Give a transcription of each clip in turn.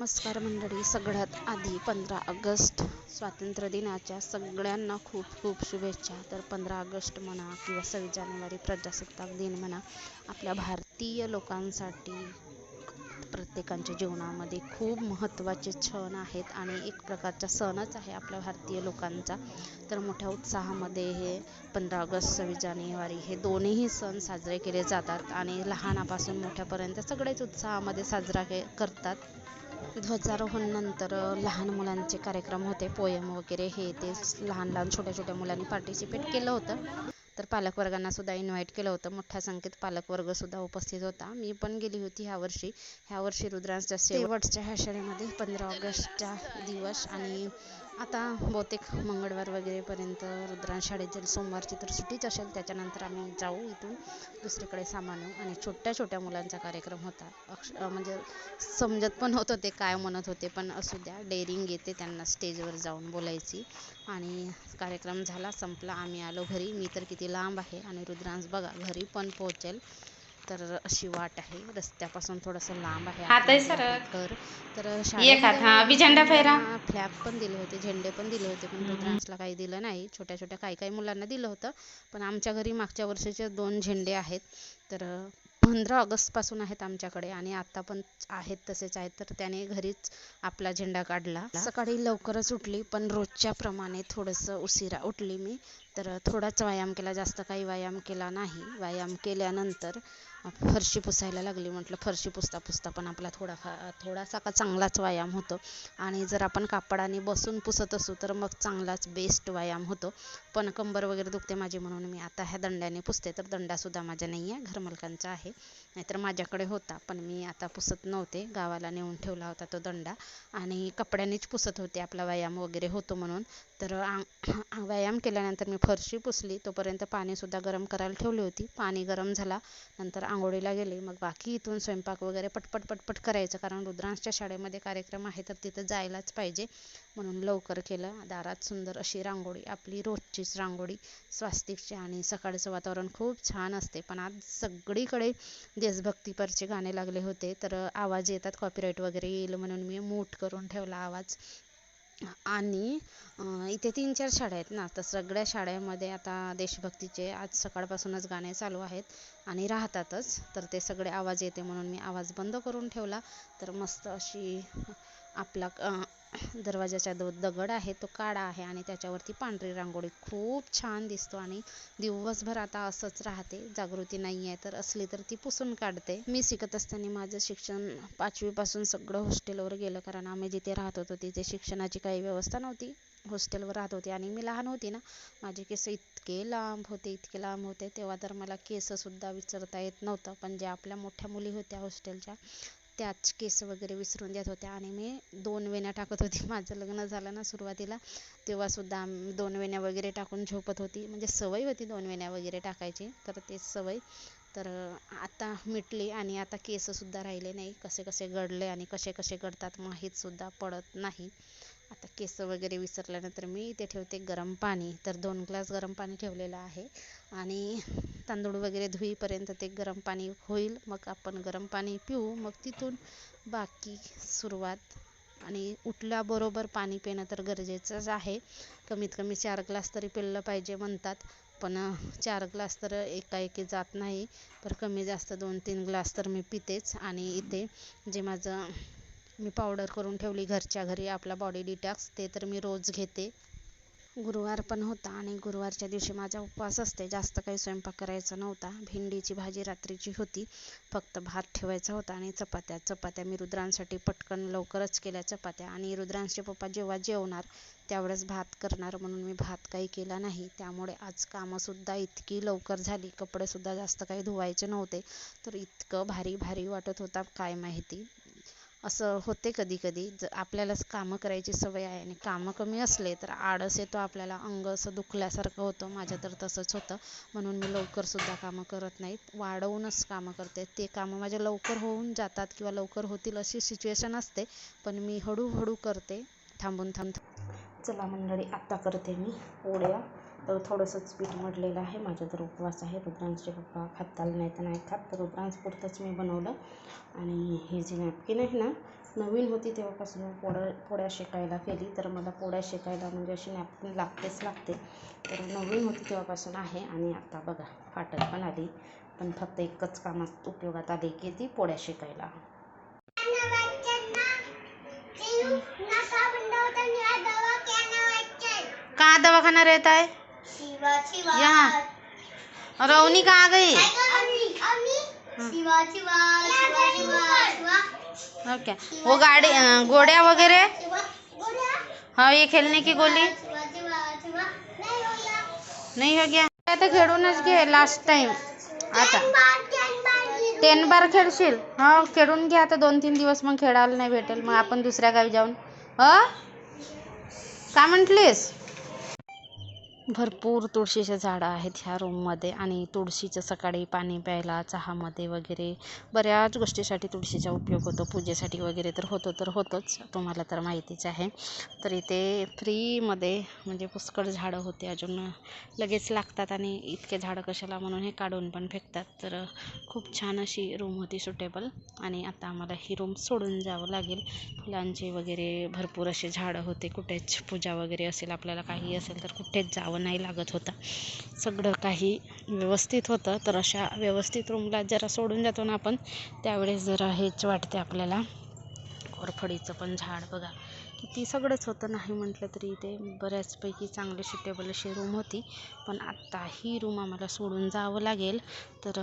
नमस्कार मंडळी सगळ्यात आधी पंधरा ऑगस्ट स्वातंत्र्य दिनाच्या सगळ्यांना खूप खूप शुभेच्छा. तर पंधरा ऑगस्ट म्हणा किंवा सव्वीस जानेवारी प्रजासत्ताक दिन म्हणा आपल्या भारतीय लोकांसाठी प्रत्येकांच्या जीवनामध्ये खूप महत्त्वाचे क्षण आहेत आणि एक प्रकारचा सणच आहे आपल्या भारतीय लोकांचा. तर मोठ्या उत्साहामध्ये हे पंधरा ऑगस्ट सव्वीस जानेवारी हे दोन्हीही सण साजरे केले जातात आणि लहानापासून मोठ्यापर्यंत सगळेच उत्साहामध्ये साजरा के करतात. ध्वजारोहणनंतर लहान मुलांचे कार्यक्रम होते पोयम वगैरे हे ते लहान लहान छोट्या छोट्या मुलांनी पार्टिसिपेट केलं होतं. तर पालकवर्गांना सुद्धा इन्व्हाइट केलं होतं. मोठ्या संख्येत पालकवर्ग सुद्धा उपस्थित होता. मी पण गेली होती ह्या वर्षी. ह्या वर्षी रुद्रांच्या शेवटच्या ह्या शाळेमध्ये पंधरा ऑगस्टचा दिवस आणि आता बहुतेक मंगळवार वगैरेपर्यंत रुद्रांश शाळेत जर सोमवारची तर सुट्टीच असेल त्याच्यानंतर आम्ही जाऊ इथून दुसरीकडे सामानू आणि छोट्या छोट्या मुलांचा कार्यक्रम होता. अक्ष म्हणजे समजत पण होतं ते काय म्हणत होते पण असू द्या डेअरिंग येते त्यांना स्टेजवर जाऊन बोलायची आणि कार्यक्रम झाला संपला आम्ही आलो घरी. मी तर किती लांब आहे आणि रुद्रांश बघा घरी पण पोहोचेल. तर अशी वाट आहे. रस्त्यापासून थोडंसं लांब आहे तर झेंडा फेरा. फ्लॅग पण दिले होते झेंडे पण दिले होते पण रुद्रांशला काही दिलं नाही. छोट्या छोट्या काही काही मुलांना दिलं होतं. पण आमच्या घरी मागच्या वर्षीचे दोन झेंडे आहेत. तर पंधरा ऑगस्टपासून आहेत आमच्याकडे आणि आता पण आहेत तसेच आहेत. तर त्याने घरीच आपला झेंडा काढला. सकाळी लवकरच उठली पण रोजच्या प्रमाणे थोडंसं उशिरा उठली मी. तर थोडाच व्यायाम केला जास्त काही व्यायाम केला नाही. व्यायाम केल्यानंतर फरशी पुसायला लागली. म्हटलं फरशी पुसता पुसता पण आपला थोडाफार थोडासा का चांगलाच व्यायाम होतो. आणि जर आपण कापडाने बसून पुसत असू तर मग चांगलाच बेस्ट व्यायाम होतो. पण कंबर वगैरे दुखते माझी म्हणून मी आता ह्या दंड्याने पुसते. तर दंडासुद्धा माझ्या नाही आहे घरमालकांचा आहे. नाहीतर माझ्याकडे होता पण मी आता पुसत नव्हते. गावाला नेऊन ठेवला होता तो दंडा. आणि कपड्यानेच पुसत होते. आपला व्यायाम वगैरे होतो म्हणून. तर व्यायाम केल्यानंतर मी फरशी पुसली तोपर्यंत पाणीसुद्धा गरम करायला ठेवली होती. पाणी गरम झाला नंतर आंघोळीला गेले. मग बाकी इथून स्वयंपाक वगैरे पटपट पटपट करायचं कारण रुद्रांशच्या शाळेमध्ये कार्यक्रम आहे तर तिथं जायलाच पाहिजे. म्हणून लवकर केलं. दारात सुंदर अशी रांगोळी आपली रोजचीच रांगोळी. स्वास्तिकची आणि सकाळचं वातावरण खूप छान असते. पण आज सगळीकडे देशभक्तीपरचे गाणे लागले होते. तर आवाज येतात कॉपीराईट वगैरे येईल म्हणून मी मूट करून ठेवला आवाज. आणि इथे तीन चार शाळा आहेत ना. तर सगळ्या शाळेमध्ये आता देशभक्तीचे आज सकाळपासूनच गाणे चालू आहेत आणि राहतातच. तर ते सगळे आवाज येते म्हणून मी आवाज बंद करून ठेवला. तर मस्त अशी आपला दरवाजाचा दो दगड आहे तो काळा आहे आणि त्याच्यावरती पांढरी रांगोळी. खूप छान दिसतो आणि दिवसभर आता असंच राहते. जागृती नाही आहे तर असली तर ती पुसून काढते. मी शिकत असताना माझं शिक्षण पाचवीपासून सगळं हॉस्टेलवर गेलं कारण आम्ही जिथे राहत होतो तिथे शिक्षणाची काही व्यवस्था नव्हती. हॉस्टेलवर राहत होते आणि मी लहान होती ना माझे केस इतके लांब होते इतके लांब होते. तेव्हा तर मला केससुद्धा विचारता येत नव्हतं. पण ज्या आपल्या मोठ्या मुली होत्या हॉस्टेलच्या त्याच केस वगैरे विसरून देत होत्या आणि मी दोन वेण्या टाकत होती. माझं लग्न झालं ना सुरुवातीला तेव्हासुद्धा दोन वेण्या वगैरे टाकून झोपत होती. म्हणजे सवय होती दोन वेण्या वगैरे टाकायची तर तेच सवय. तर आता मिटली आणि आता केससुद्धा राहिले नाही. कसे कसे गडले आणि कसे कसे गडतात माहीतसुद्धा पडत नाही. आता केस वगैरे विसरल्यानंतर मी इथे ठेवते गरम पाणी. तर दोन ग्लास गरम पाणी ठेवलेलं आहे. आणि तांदूळ वगैरे धुईपर्यंत ते गरम पाणी होईल. मग आपण गरम पाणी पिऊ. मग तिथून बाकी सुरुवात. आणि उठल्याबरोबर पाणी पिणं तर गरजेचंच आहे. कमीत कमी चार ग्लास तरी पिलं पाहिजे म्हणतात. पण चार ग्लास तर एकाएकी जात नाही. तर कमी जास्त दोन तीन ग्लास तर मी पितेच. आणि इथे जे माझं मी पावडर करून ठेवली घरच्या घरी आपला बॉडी डिटॉक्स ते तर मी रोज घेते. गुरुवार पण होता आणि गुरुवारच्या दिवशी माझा उपवास असते. जास्त काही स्वयंपाक करायचा नव्हता. भेंडीची भाजी रात्रीची होती. फक्त भात ठेवायचा होता आणि चपात्या. चपात्या मी रुद्रांसाठी पटकन लवकरच केल्या चपात्या. आणि रुद्रांचे पप्पा जेव्हा जेवणार त्यावेळेस भात करणार म्हणून मी भात काही केला नाही. त्यामुळे आज कामंसुद्धा इतकी लवकर झाली. कपडेसुद्धा जास्त काही धुवायचे नव्हते. तर इतकं भारी भारी वाटत होता काय माहिती. असं होते कधी कधी ज आपल्यालाच कामं करायची सवय आहे आणि कामं कमी असले तर आळस येतो आपल्याला अंग असं दुखल्यासारखं होतं माझं तर तसंच होतं. म्हणून मी लवकरसुद्धा कामं करत नाहीत. वाढवूनच कामं करते. ते कामं माझ्या लवकर होऊन जातात किंवा लवकर होतील अशी सिच्युएशन असते पण मी हळूहळू करते. थांबून थांब चला मंडळी आत्ता करते मी. पोळ्या तर थोडंसंच पीठ मळलेलं आहे. माझा तर उपवास आहे. रुद्रांशचे पप्पा खाताल नाही तर नाही खात. तर रुद्रांश पुरतंच मी बनवलं. आणि हे जे नॅपकिन आहे ना नवीन होती तेव्हापासून पोळ्या पोळ्या शेकायला केली. तर मला पोळ्या शेकायला म्हणजे अशी नॅपकिन लागतेच लागते. तर नवीन होती तेव्हापासून आहे. आणि आता बघा फाटत पण आली. पण फक्त एकच कामात उपयोगात आली की ती पोळ्या शेकायला. कहाँ दवाखाना है. यहाँ रौनी कहाँ गई ओके. वो गाड़ी अं, गोड्या वगैरह हाँ ये खेलने की गोली? नाही हो गया. आता खेळूनच घे लास्ट टाइम आता. टेन बार खेळशील? हो खेळून घे आता दोन तीन दिवस मग खेळायला नाही भेटेल. मग आपण दुसऱ्या गावी जाऊन. ह? का म्हटलीस? भरपूर तुळशीचे झाडं आहेत ह्या रूममध्ये आणि तुळशीचं सकाळी पाणी प्यायला चहामध्ये वगैरे बऱ्याच गोष्टीसाठी तुळशीचा उपयोग होतो. पूजेसाठी वगैरे तर होतो तर होतोच. तुम्हाला तर माहितीच आहे. तर इथे फ्रीमध्ये म्हणजे पुष्कळ झाडं होते अजून. लगेच लागतात आणि इतके झाडं कशाला म्हणून हे काढून पण फेकतात. तर खूप छान अशी रूम होती सुटेबल आणि आता आम्हाला ही रूम सोडून जावं लागेल. फुलांचे वगैरे भरपूर असे झाडं होते. कुठेच पूजा वगैरे असेल आपल्याला काही असेल तर कुठेच जावं नाही लागत होता. सगळं काही व्यवस्थित होतं तर अशा व्यवस्थित रूमला जरा सोडून जातो ना आपण त्यावेळेस जरा हेच वाटते आपल्याला. कोरफडीचं पण झाड बघा. किती सगळंच होतं. नाही म्हटलं तरी ते बऱ्याचपैकी चांगले सुटेबल अशी रूम होती. पण आत्ता ही रूम आम्हाला सोडून जावं लागेल. तर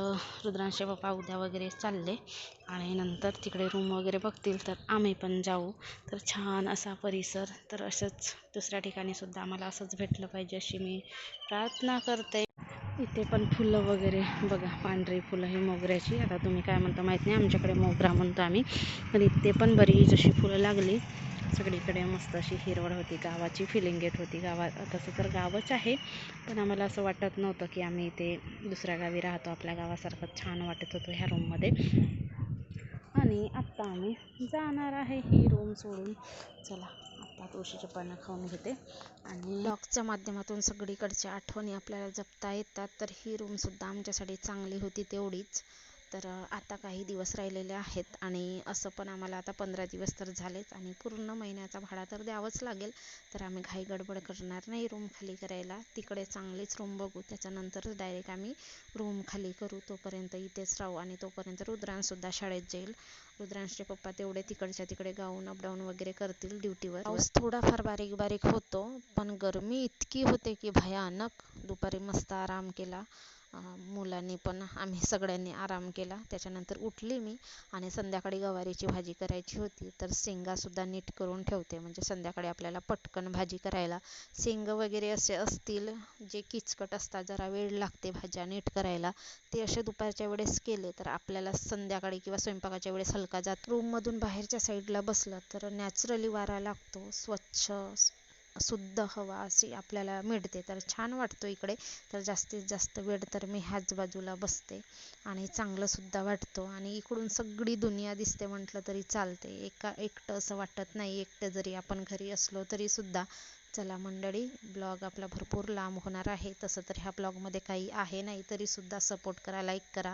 रुद्रांशे बाप्पा उद्या वगैरे चालले. आणि नंतर तिकडे रूम वगैरे बघतील. तर आम्ही पण जाऊ. तर छान असा परिसर. तर असंच दुसऱ्या ठिकाणी सुद्धा आम्हाला असंच भेटलं पाहिजे अशी मी प्रार्थना करते. इथे पण फुलं वगैरे बघा. पांढरी फुलं ही मोगऱ्याची. आता तुम्ही काय म्हणता माहीत नाही. आमच्याकडे मोगरा म्हणतो आम्ही. पण इथे पण बरी जशी फुलं लागली. सगळीकडे मस्त अशी हिरवळ होती गावाची फिलिंग येत होती. गावात तसं तर गावच आहे पण आम्हाला असं वाटत नव्हतं की आम्ही इथे दुसऱ्या गावी राहतो. आपल्या गावासारखं छान वाटत होतं ह्या रूममध्ये आणि आत्ता आम्ही जाणार आहे ही रूम सोडून. चला आत्ता तुळशीचे पानं खाऊन घेते. आणि ब्लॉगच्या माध्यमातून सगळीकडच्या आठवणी आपल्याला जपता येतात तर ही रूमसुद्धा आमच्यासाठी चांगली होती तेवढीच. तर आता काही दिवस राहिलेले आहेत आणि असं पण आम्हाला आता पंधरा दिवस तर झालेच आणि पूर्ण महिन्याचा भाडा तर द्यावाच लागेल. तर आम्ही घाई गडबड करणार नाही रूम खाली करायला. तिकडे चांगलीच रूम बघू. त्याच्यानंतरच डायरेक्ट आम्ही रूम खाली करू. तोपर्यंत इथेच राहू आणि तोपर्यंत रुद्रांशसुद्धा शाळेत जाईल. रुद्रांशचे पप्पा तेवढे तिकडच्या तिकडे गाऊन अपडाऊन वगैरे करतील ड्युटीवर पाऊस थोडाफार बारीक बारीक होतो पण गरमी इतकी होते की भयानक. दुपारी मस्त आराम केला. मुलांनी पण आम्ही सगळ्यांनी आराम केला. त्याच्यानंतर उठली मी आणि संध्याकाळी गवारीची भाजी करायची होती. तर शेंगासुद्धा नीट करून ठेवते. म्हणजे संध्याकाळी आपल्याला पटकन भाजी करायला शेंग वगैरे असे असतील जे किचकट असतात जरा वेळ लागते भाज्या नीट करायला ते असे दुपारच्या वेळेस केले. तर आपल्याला संध्याकाळी किंवा स्वयंपाकाच्या वेळेस हलका जात रूममधून बाहेरच्या साईडला बसलं तर नॅचरली वारा लागतो. स्वच्छ शुद्ध हवा अशी आपल्याला मिळते. तर छान वाटतो इकडे. तर जास्तीत जास्त वेळ तर मी ह्याच बाजूला बसते आणि चांगलंसुद्धा वाटतो. आणि इकडून सगळी दुनिया दिसते म्हटलं तरी चालते. एका एकटं असं वाटत नाही. एकटं जरी आपण घरी असलो तरीसुद्धा चला मंडळी ब्लॉग आपला भरपूर लांब होणार आहे. तसं तर ह्या ब्लॉगमध्ये काही आहे नाही. तरीसुद्धा सपोर्ट करा लाईक करा.